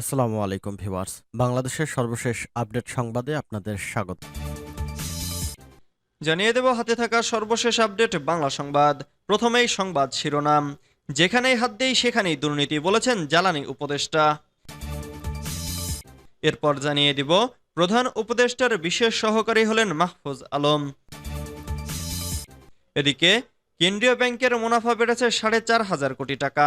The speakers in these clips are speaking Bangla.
আসসালামু আলাইকুম ভিউয়ার্স। বাংলাদেশের সর্বশেষ আপডেট সংবাদে আপনাদের স্বাগত। জানিয়ে দেব, হাতে থাকা সর্বশেষ আপডেট বাংলা সংবাদ। প্রথমেই সংবাদ শিরোনাম। যেখানেই হাত দেই, সেখানেই দুর্নীতি বলেছেন জ্বালানি উপদেষ্টা। এরপর জানিয়ে দিব, প্রধান উপদেষ্টার বিশেষ সহকারী হলেন মাহফুজ আলম। এদিকে, কেন্দ্রীয় ব্যাংকের মুনাফা বেড়েছে সাড়ে চার হাজার কোটি টাকা।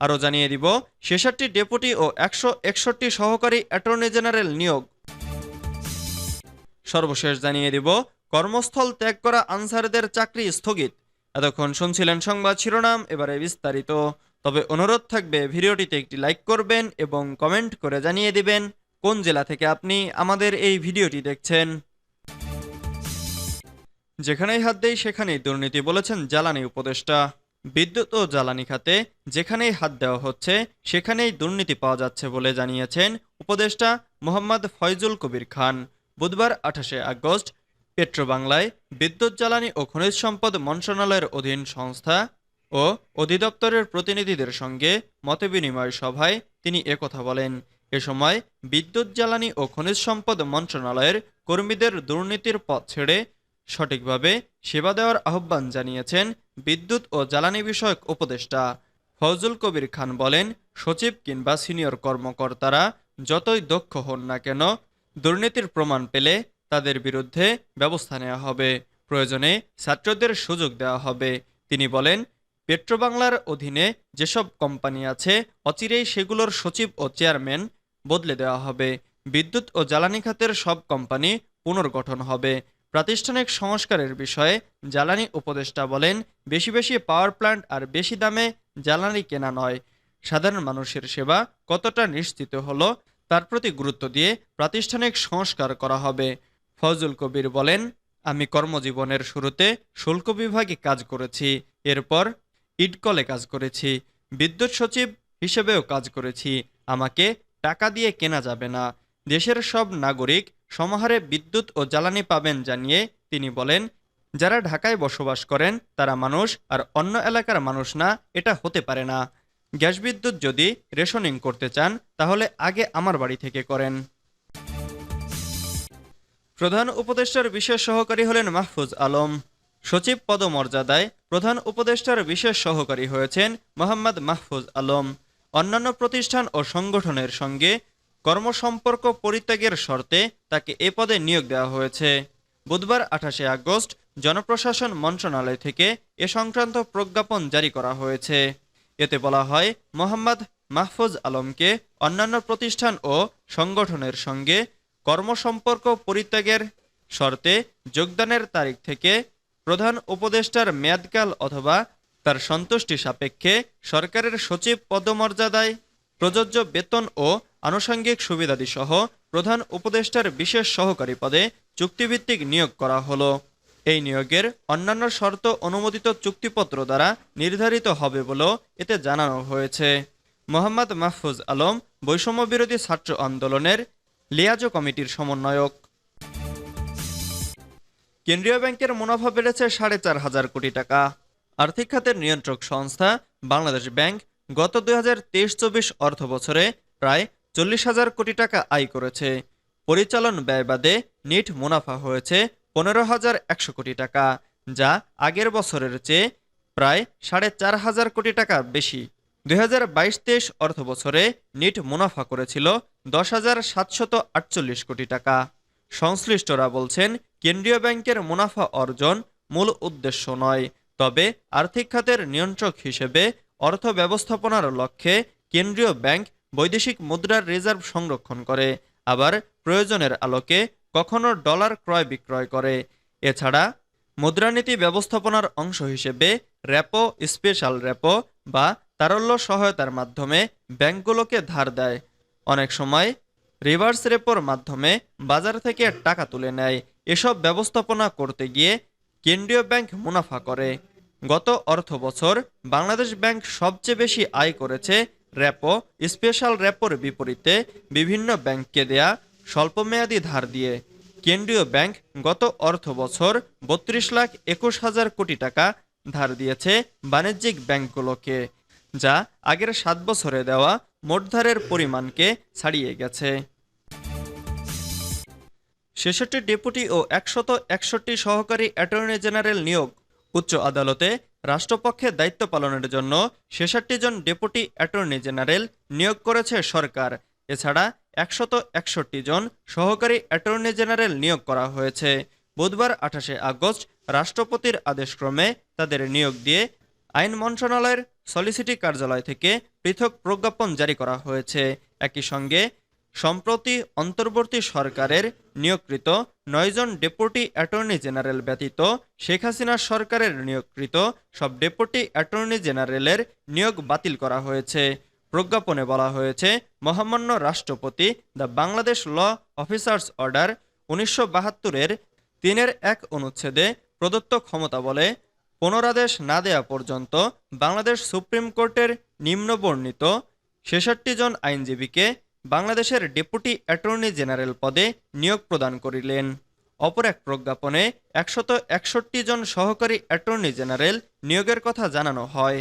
আরও জানিয়ে দিব, ছেষট্টি ডেপুটি ও একশো একষট্টি সহকারী অ্যাটর্নি জেনারেল নিয়োগ। সর্বশেষ জানিয়ে দিব, কর্মস্থল ত্যাগ করা আনসারদের চাকরি স্থগিত। এতক্ষণ শুনছিলেন সংবাদ শিরোনাম, এবারে বিস্তারিত। তবে অনুরোধ থাকবে, ভিডিওটিতে একটি লাইক করবেন এবং কমেন্ট করে জানিয়ে দিবেন, কোন জেলা থেকে আপনি আমাদের এই ভিডিওটি দেখছেন। যেখানেই হাত দেই, সেখানেই দুর্নীতি বলেছেন জ্বালানি উপদেষ্টা। বিদ্যুৎ ও জ্বালানি খাতে যেখানেই হাত দেওয়া হচ্ছে, সেখানেই দুর্নীতি পাওয়া যাচ্ছে বলে জানিয়েছেন উপদেষ্টা মোহাম্মদ ফয়জুল কবির খান। বুধবার আঠাশে আগস্ট, পেট্রোবাংলায় বিদ্যুৎ, জ্বালানি ও খনিজ সম্পদ মন্ত্রণালয়ের অধীন সংস্থা ও অধিদপ্তরের প্রতিনিধিদের সঙ্গে মতবিনিময় সভায় তিনি একথা বলেন। এ সময় বিদ্যুৎ, জ্বালানি ও খনিজ সম্পদ মন্ত্রণালয়ের কর্মীদের দুর্নীতির পথ ছেড়ে সঠিকভাবে সেবা দেওয়ার আহ্বান জানিয়েছেন বিদ্যুৎ ও জ্বালানি বিষয়ক উপদেষ্টা ফজল কবির খান বলেন, সচিব কিংবা সিনিয়র কর্মকর্তারা যতই দক্ষ হন না কেন, দুর্নীতির প্রমাণ পেলে তাদের বিরুদ্ধে ব্যবস্থা নেওয়া হবে, প্রয়োজনে ছাত্রদের সুযোগ দেওয়া হবে। তিনি বলেন, পেট্রোবাংলার অধীনে যেসব কোম্পানি আছে, অচিরেই সেগুলোর সচিব ও চেয়ারম্যান বদলে দেওয়া হবে। বিদ্যুৎ ও জ্বালানি খাতের সব কোম্পানি পুনর্গঠন হবে। প্রাতিষ্ঠানিক সংস্কারের বিষয়ে জ্বালানি উপদেষ্টা বলেন, বেশি বেশি পাওয়ার প্ল্যান্ট আর বেশি দামে জ্বালানি কেনা নয়। সাধারণ মানুষের সেবা কতটা নিশ্চিত হলো তার প্রতি গুরুত্ব দিয়ে প্রাতিষ্ঠানিক সংস্কার করা হবে। ফজল কবির বলেন, আমি কর্মজীবনের শুরুতে শুল্ক বিভাগে কাজ করেছি, এরপর ইডকলে কাজ করেছি, বিদ্যুৎ সচিব হিসেবেও কাজ করেছি। আমাকে টাকা দিয়ে কেনা যাবে না। দেশের সব নাগরিক সমাহারে বিদ্যুৎ ও জ্বালানি পাবেন জানিয়ে তিনি বলেন, যারা ঢাকায় বসবাস করেন তারা মানুষ আর অন্য এলাকার মানুষ না, এটা হতে পারে না। গ্যাস বিদ্যুৎ যদি রেশনিং করতে চান, তাহলে আগে আমার বাড়ি থেকে করেন। প্রধান উপদেষ্টার বিশেষ সহকারী হলেন মাহফুজ আলম। সচিব পদমর্যাদায় প্রধান উপদেষ্টার বিশেষ সহকারী হয়েছেন মোহাম্মদ মাহফুজ আলম। অন্যান্য প্রতিষ্ঠান ও সংগঠনের সঙ্গে কর্মসম্পর্ক পরিত্যাগের শর্তে তাকে এ পদে নিয়োগ দেওয়া হয়েছে। বুধবার আঠাশে আগস্ট জনপ্রশাসন মন্ত্রণালয় থেকে এ সংক্রান্ত প্রজ্ঞাপন জারি করা হয়েছে। এতে বলা হয়, মোহাম্মদ মাহফুজ আলমকে অন্যান্য প্রতিষ্ঠান ও সংগঠনের সঙ্গে কর্মসম্পর্ক পরিত্যাগের শর্তে যোগদানের তারিখ থেকে প্রধান উপদেষ্টার মেয়াদকাল অথবা তার সন্তুষ্টি সাপেক্ষে সরকারের সচিব পদমর্যাদায় প্রযোজ্য বেতন ও আনুষঙ্গিক সুবিধাদি সহ প্রধান উপদেষ্টার বিশেষ সহকারী পদে চুক্তিভিত্তিক নিয়োগ করা হলো। এই নিয়োগের অন্যান্য শর্ত অনুমোদিত চুক্তিপত্র দ্বারা নির্ধারিত হবে বলেও এতে জানানো হয়েছে। মোহাম্মদ মাহফুজ আলম বৈষম্য বিরোধী ছাত্র আন্দোলনের লিয়াজো কমিটির সমন্বয়ক। কেন্দ্রীয় ব্যাংকের মুনাফা বেড়েছে সাড়ে চার হাজার কোটি টাকা। আর্থিক খাতের নিয়ন্ত্রক সংস্থা বাংলাদেশ ব্যাংক গত দুই হাজার তেইশ চব্বিশ অর্থ বছরে প্রায় চল্লিশ হাজার কোটি টাকা আয় করেছে। পরিচালন ব্যয় বাদে নিট মুনাফা হয়েছে পনেরো হাজার একশো কোটি টাকা, যা আগের বছরের চেয়ে প্রায় সাড়ে চার হাজার কোটি টাকা বেশি। দুই হাজার বাইশ তেইশ অর্থ বছরে নিট মুনাফা করেছিল দশ হাজার সাতশত আটচল্লিশ কোটি টাকা। সংশ্লিষ্টরা বলছেন, কেন্দ্রীয় ব্যাংকের মুনাফা অর্জন মূল উদ্দেশ্য নয়, তবে আর্থিক খাতের নিয়ন্ত্রক হিসেবে অর্থ ব্যবস্থাপনার লক্ষ্যে কেন্দ্রীয় ব্যাংক বৈদেশিক মুদ্রার রিজার্ভ সংরক্ষণ করে, আবার প্রয়োজনের আলোকে কখনো ডলার ক্রয় বিক্রয় করে। এছাড়া, মুদ্রানীতি ব্যবস্থাপনার অংশ হিসেবে র্যাপো স্পেশাল র্যাপো বা তারল্য সহায়তার মাধ্যমে ব্যাংকগুলোকে ধার দেয়। অনেক সময় রিভার্স রেপোর মাধ্যমে বাজার থেকে টাকা তুলে নেয়। এসব ব্যবস্থাপনা করতে গিয়ে কেন্দ্রীয় ব্যাংক মুনাফা করে। গত অর্থ বছর বাংলাদেশ ব্যাংক সবচেয়ে বেশি আয় করেছে র্যাপো স্পেশাল র্যাপোর বিপরীতে বিভিন্ন ব্যাংককে দেয়া স্বল্পমেয়াদী ধার দিয়ে। কেন্দ্রীয় ব্যাংক গত অর্থ বছর বত্রিশ লাখ একুশ হাজার কোটি টাকা ধার দিয়েছে বাণিজ্যিক ব্যাংকগুলোকে, যা আগের সাত বছরে দেওয়া মোটধারের পরিমাণকে ছাড়িয়ে গেছে। ছেষট্টি ডেপুটি ও একশত একষট্টি সহকারী অ্যাটর্নি জেনারেল নিয়োগ, উচ্চ আদালতে রাষ্ট্রপক্ষে দায়িত্ব পালনের জন্য ছেষট্টি জন ডেপুটি অ্যাটর্নি জেনারেল নিয়োগ করেছে সরকার। এছাড়া একশত একষট্টি জন সহকারী অ্যাটর্নি জেনারেল নিয়োগ করা হয়েছে। বুধবার আঠাশে আগস্ট রাষ্ট্রপতির আদেশক্রমে তাদের নিয়োগ দিয়ে আইন মন্ত্রণালয়ের সলিসিটি কার্যালয় থেকে পৃথক প্রজ্ঞাপন জারি করা হয়েছে। একই সঙ্গে সম্প্রতি অন্তর্বর্তী সরকারের নিয়োগকৃত নয়জন ডেপুটি অ্যাটর্নি জেনারেল ব্যতীত শেখ হাসিনা সরকারের নিয়োগকৃত সব ডেপুটি অ্যাটর্নি জেনারেলের নিয়োগ বাতিল করা হয়েছে। প্রজ্ঞাপনে বলা হয়েছে, মহামান্য রাষ্ট্রপতি the Bangladesh law officers order উনিশশো বাহাত্তরের তিনের এক অনুচ্ছেদে প্রদত্ত ক্ষমতা বলে, পুনরাদেশ না দেয়া পর্যন্ত বাংলাদেশ সুপ্রিম কোর্টের নিম্নবর্ণিত ছেষট্টি জন আইনজীবীকে বাংলাদেশের ডেপুটি অ্যাটর্নি জেনারেল পদে নিয়োগ প্রদান করিলেন। অপর এক প্রজ্ঞাপনে একশত একষট্টি জন সহকারী অ্যাটর্নি জেনারেল নিয়োগের কথা জানানো হয়।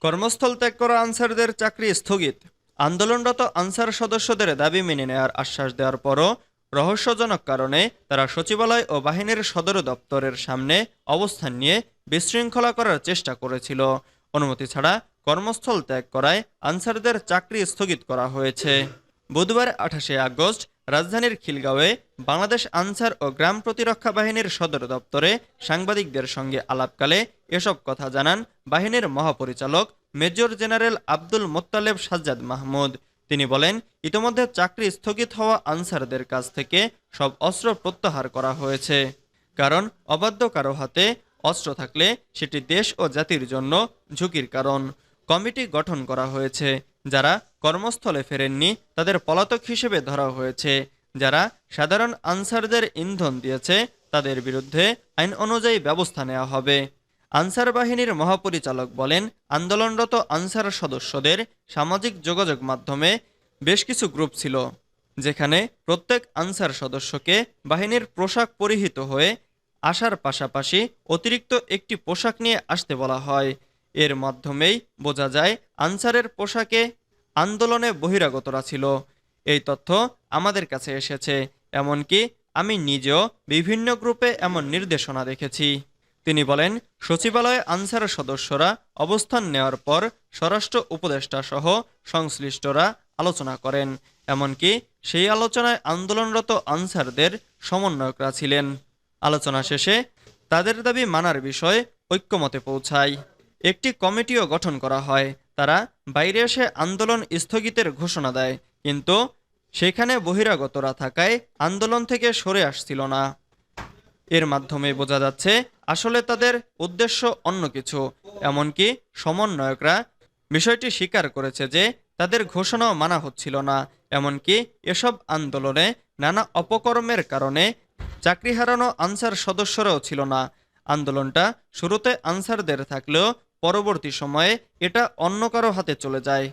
কর্মস্থল ত্যাগ করা আনসারদের চাকরি স্থগিত। আন্দোলনরত আনসার সদস্যদের দাবি মেনে নেওয়ার আশ্বাস দেওয়ার পরও রহস্যজনক কারণে তারা সচিবালয় ও বাহিনীর সদর দপ্তরের সামনে অবস্থান নিয়ে বিশৃঙ্খলা করার চেষ্টা করেছিল। অনুমতি ছাড়া কর্মস্থল ত্যাগ করায় আনসারদের চাকরি স্থগিত করা হয়েছে। বুধবার আঠাশে আগস্ট রাজধানীর খিলগাঁওয়ে বাংলাদেশ আনসার ও গ্রাম প্রতিরক্ষা বাহিনীর সদর দপ্তরে সাংবাদিকদের সঙ্গে আলাপকালে এসব কথা জানান বাহিনীর মহাপরিচালক মেজর জেনারেল আব্দুল মোত্তালেব সাজ্জাদ মাহমুদ। তিনি বলেন, ইতোমধ্যে চাকরি স্থগিত হওয়া আনসারদের কাছ থেকে সব অস্ত্র প্রত্যাহার করা হয়েছে। কারণ, অবাধ্য কারও হাতে অস্ত্র থাকলে সেটি দেশ ও জাতির জন্য ঝুঁকির কারণ। কমিটি গঠন করা হয়েছে, যারা কর্মস্থলে ফেরেননি, তাদের পলাতক হিসেবে ধরা হয়েছে। যারা সাধারণ আনসারদের ইন্ধন দিয়েছে, তাদের বিরুদ্ধে আইন অনুযায়ী ব্যবস্থা নেওয়া হবে। আনসার বাহিনীর মহাপরিচালক বলেন, আন্দোলনরত আনসার সদস্যদের সামাজিক যোগাযোগ মাধ্যমে বেশ কিছু গ্রুপ ছিল, যেখানে প্রত্যেক আনসার সদস্যকে বাহিনীর পোশাক পরিহিত হয়ে আসার পাশাপাশি অতিরিক্ত একটি পোশাক নিয়ে আসতে বলা হয়। এর মাধ্যমেই বোঝা যায় আনসারের পোশাকে আন্দোলনে বহিরাগতরা ছিল। এই তথ্য আমাদের কাছে এসেছে, এমনকি আমি নিজেও বিভিন্ন গ্রুপে এমন নির্দেশনা দেখেছি। তিনি বলেন, সচিবালয়ে আনসার সদস্যরা অবস্থান নেওয়ার পর স্বরাষ্ট্র উপদেষ্টা সহ সংশ্লিষ্টরা আলোচনা করেন, এমনকি সেই আলোচনায় আন্দোলনরত আনসারদের সমন্বয়করা ছিলেন। আলোচনা শেষে তাদের দাবি মানার বিষয়ে ঐক্যমতে পৌঁছায়। একটি কমিটিও গঠন করা হয়। তারা বাইরে এসে আন্দোলন স্থগিতের ঘোষণা দেয়, কিন্তু সেখানে বহিরাগতরা থাকায় আন্দোলন থেকে সরে আসছিল না। এর মাধ্যমে বোঝা যাচ্ছে, আসলে তাদের উদ্দেশ্য অন্য কিছু। এমনকি সমন্বয়করা বিষয়টি স্বীকার করেছে যে, তাদের ঘোষণাও মানা হচ্ছিল না। এমনকি এসব আন্দোলনে নানা অপকর্মের কারণে চাকরি হারানো আনসার সদস্যরাও ছিল না। আন্দোলনটা শুরুতে আনসারদের থাকলেও পরবর্তী সময়ে এটা অন্য কারও হাতে চলে যায়।